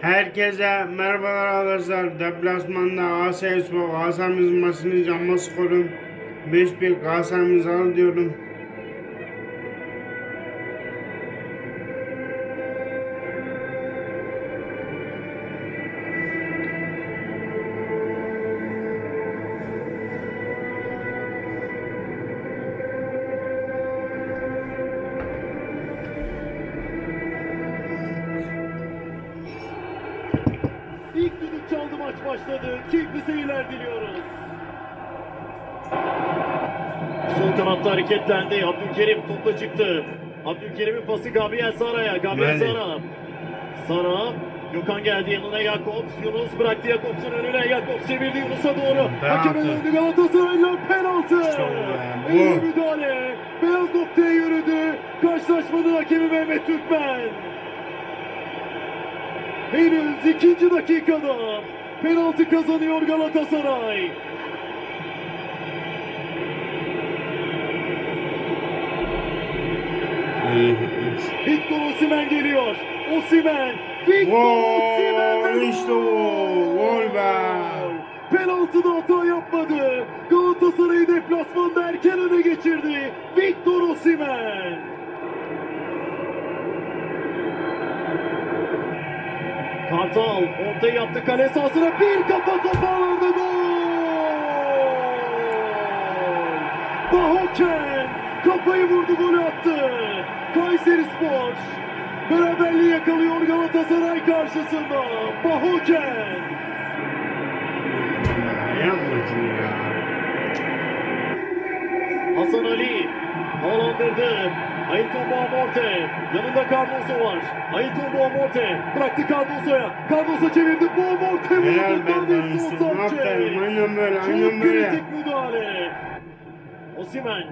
Herkese merhabalar arkadaşlar. Deplasmanda Galatasaray Spor Galatasaray'ımız maçını canma skorum 5-1 Galatasaray'ımız alır diyorum. İlk düdük çaldı maç başladı. Keyifli seyirler diliyoruz. Sol kanatta hareketlendi. Abdülkerim topla çıktı. Abdülkerim'in pası Gabriel Sara'ya. Gabriel Nerede? Sara. Sara. Gökhan geldi yanına Jakobs. Yunus bıraktı Jakobs'un önüne. Jakobs çevirdi Yunus'a doğru. Hakeme döndü Galatasaray'la penaltı. İşte bu. İyi müdahale. Beyaz noktaya yürüdü. Karşılaşmanın hakemi Mehmet Türkmen. Henüz ikinci dakikada penaltı kazanıyor Galatasaray. Victor Osimhen geliyor. Osimhen. Victor. Gol ve işte bu. Gol be. Penaltıda hata yapmadı. Galatasaray'ı deplasmanda erken öne geçirdi. Victor Osimhen. Kartal ortaya yaptı kale sahasına bir kafa topu alırdı gol. Bahoken kafayı vurdu golü attı. Kayseri Spor beraberliği yakalıyor Galatasaray karşısında. Bahoken. Yapma şunu ya. Hasan Ali havalandırdı. Ailton Boğamorte. Yanında Cardoso var. Ailton Boğamorte. Bıraktı Cardoso'ya. Cardoso çevirdi. Boğamorte Helal vurdu. Davinson. Sanchez. Aynen böyle. Çok Aynen böyle. kritik müdahale. Osimen.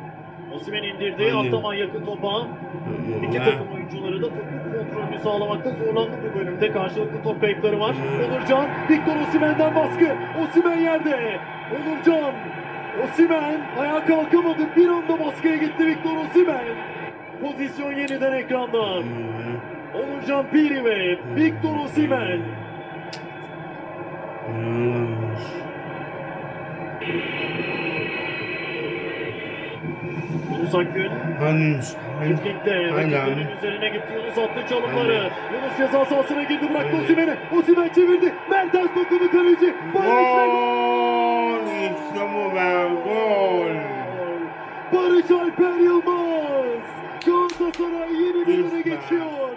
Osimen indirdi. Aynen. Atlaman yakın topa. İki takım oyuncuları da topun kontrolünü sağlamakta zorlandı bu bölümde. Karşılıklı top kayıpları var. Onurcan, Victor Osimhen'den baskı. Osimen yerde. Onurcan. Osimen ayağa kalkamadı. Bir anda baskıya gitti Victor Osimhen. Pozisyon yeniden ekranda. Onurcan Piri ve Victor Osimhen. Yunus Akgün. Çiftlikte Hadi rakiplerin üzerine gitti Yunus attı çalımları. Yunus ceza sahasına girdi bıraktı Osimhen'e. Osimhen çevirdi. Mertens dokundu kaleci. Barış Alper Yılmaz. Galatasaray yeni bir Yes öne geçiyor.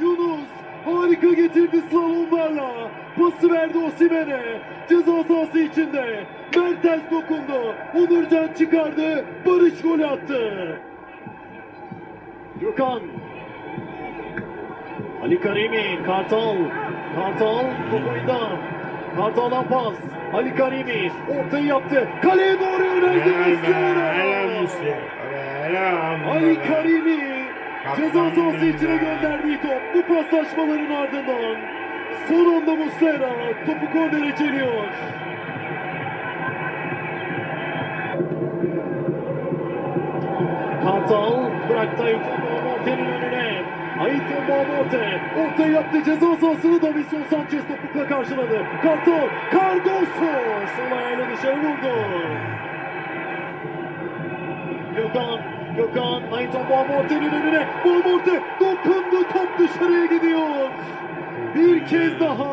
Yunus harika getirdi slalomlarla. Pası verdi Osimhen'e. Ceza sahası içinde. Mertens dokundu. Onurcan çıkardı. Barış golü attı. Gökhan. Ali Karimi, Kartal. Kartal top oyunda. Kartal'dan pas. Ali Karimi ortayı yaptı. Kaleye doğru yöneldi. Helal be. Helal Muslera. Ali Karimi ceza sahası içine gönderdiği top bu paslaşmaların ardından son anda Muslera topu kornere çeliyor. Kartal bıraktı Ayrton Boğamorte'nin önüne. Ayrton Boğamorte ortaya yaptı ceza sahasını Davison Sanchez topukla karşıladı. Kartal, Cardoso sol ayağıyla dışarı vurdu. Gökhan, Gökhan, Ayrton Boğamorte'nin önüne. Boğamorte dokundu top dışarıya gidiyor. Bir kez daha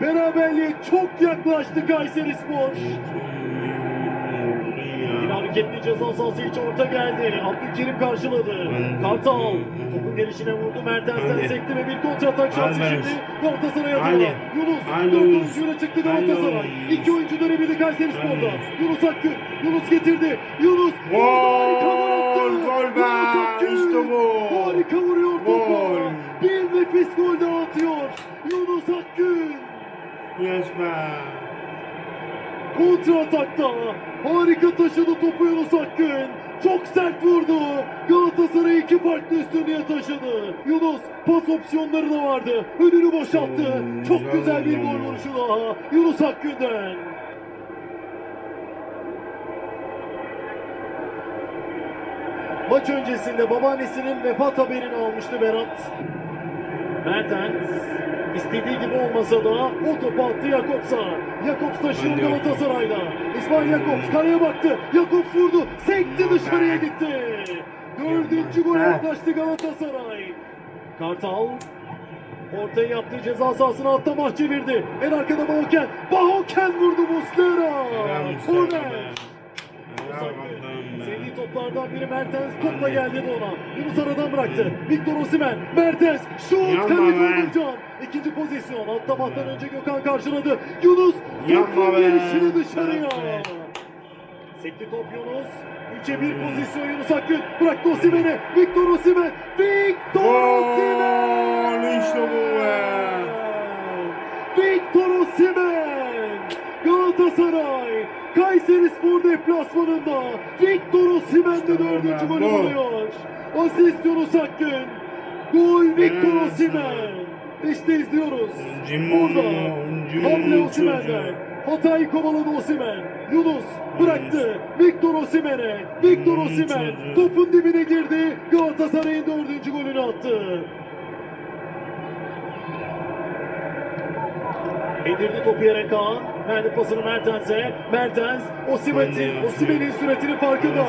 beraberliğe çok yaklaştı Kayseri Spor. Bir hareketli ceza sahası içi orta geldi. Abdülkerim karşıladı. Kartal topun gelişine vurdu. Mertens'ten sekti ve bir kontra atak şansı şimdi Galatasaray Hadi. adına. Yunus Yunus. oyuncuyla çıktı Galatasaray. Yunus. İki oyuncu dönebildi Kayseri Spor'da. Yunus Akgün. Yunus getirdi. Yunus. Harikalar attı. Gol be. İşte bu. Harika vuruyor topu. Gol. Bir nefis gol daha atıyor. Yunus Akgün. Yes be. Kontra atakta harika taşıdı topu Yunus Akgün. Çok sert vurdu. Galatasaray iki farklı üstünlüğe taşıdı. Yunus pas opsiyonları da vardı. Önünü boşalttı. Çok güzel bir gol vuruşu daha. Yunus Akgün'den. Maç öncesinde babaannesinin vefat haberini almıştı Berat. Mertens istediği gibi olmasa da o topu attı Jakobs'a. Jakobs bakalım. Galatasaray'da. İsmail Jakobs kaleye baktı. Jakobs vurdu. Sekti dışarıya gitti. Dördüncü gol yaklaştı Galatasaray. Kartal ortaya yaptığı ceza sahasına atla maç çevirdi. En arkada Bahoken. Bahoken vurdu Muslera. Korner. be. Helal kaptanım be. Sevdiği toplardan biri Mertens topla geldi ona. Yunus aradan bıraktı. Victor Osimhen. Mertens. Şut. Kaleci. Onurcan. İkinci pozisyon. Atlamaktan önce Gökhan karşıladı. Yunus. Yapma be. gelişini dışarıya. Sekti top Yunus. 3'e 1 pozisyon Yunus Akgün. Bıraktı Osimhen'e. Victor Osimhen. Victor! Osimhen. İşte bu be. Victor Osimhen. Galatasaray. Kayseri Spor deplasmanında Victor Osimhen de dördüncü golü Gol. buluyor. Asist Yunus Akgün. Gol Victor Osimhen. İşte izliyoruz. Burada hamle. Osimhen'den. Hatay'ı kovaladı Osimhen. Yunus bıraktı. Victor Osimhen'e. Victor Osimhen topun dibine girdi. Galatasaray'ın dördüncü golünü attı. Indirdi topu yere Kaan. Verdi pasını Mertens'e. Mertens Osimhen'in Hadi, Osimhen'in süretinin farkında.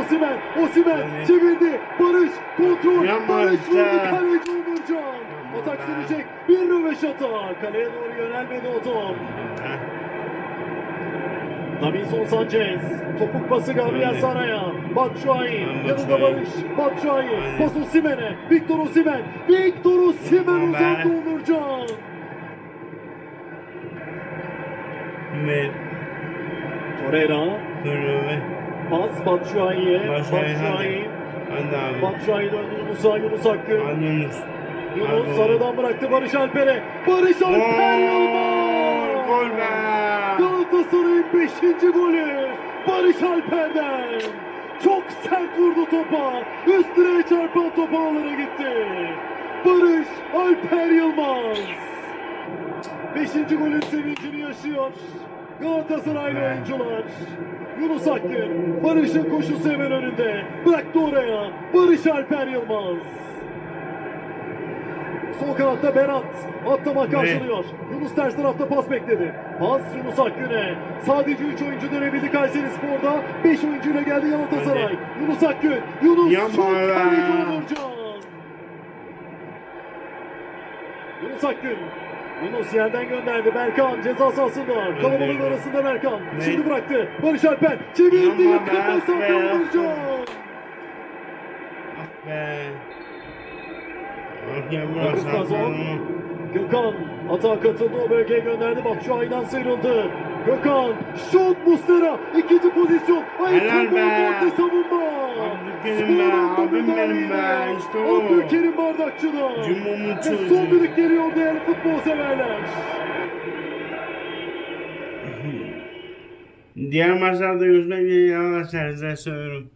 Osimhen. Osimhen Hadi. çevirdi. Barış kontrol. Barış vurdu. Kaleci Onurcan. Atak sürecek. Bir röveşata. Kaleye doğru yönelmedi o top. Heh. Davinson Sanchez. Topuk pası Gabriel. Sara'ya. Batshuayi. Yanında. Barış. Batshuayi. Pas Osimhen'e. Victor Osimhen. Victor be. uzandı Onurcan. Ve Torreira. Kırıve. Pas Batshuayi'ye. Batshuayi. Hadi abi. Batshuayi döndü Yunus'a. Yunus. Hadi Yunus. Yunus sarıdan bıraktı Barış Alper'e. Barış Alper! Yılmaz. Gol be! Galatasaray'ın 5. golü Barış Alper'den. Çok sert vurdu topa. Üst direğe çarpan top ağlara gitti. Barış Alper Yılmaz. 5. golün sevincini yaşıyor. Galatasaraylı oyuncular. Yunus Akgün, Barış'ın koşusu hemen önünde. Bıraktı oraya. Barış Alper Yılmaz. Sol kanatta Berat. Atlama karşılıyor. Yunus ters tarafta pas bekledi. Pas Yunus Akgün'e. Sadece 3 oyuncu dönebildi Kayseri Spor'da. 5 oyuncuyla geldi Galatasaray. Yunus Akgün. Yunus Yapma şut be. kaleci Onurcan. Yunus Akgün. Yunus yerden gönderdi. Berkan ceza sahasında. Kalabalığın arasında Berkan. Ne? Şimdi bıraktı. Barış Alper çevirdi. Yakın be, mesafe be. Onurcan. Ah be. Ah ya burası. Gökhan atağa katıldı o bölgeye gönderdi. Bak şu aydan sıyrıldı. Gökhan şut Mustera ikinci pozisyon. Helal Ayakkabı be. orta savunma. Abdülkerim be, Spor'un da abim benim be, işte o. Abdülkerim Bardakçı'da. Cumhur'un Ve son çocuğu. düdük geliyor değerli futbol severler. Diğer maçlarda görüşmek üzere arkadaşlar size söylüyorum.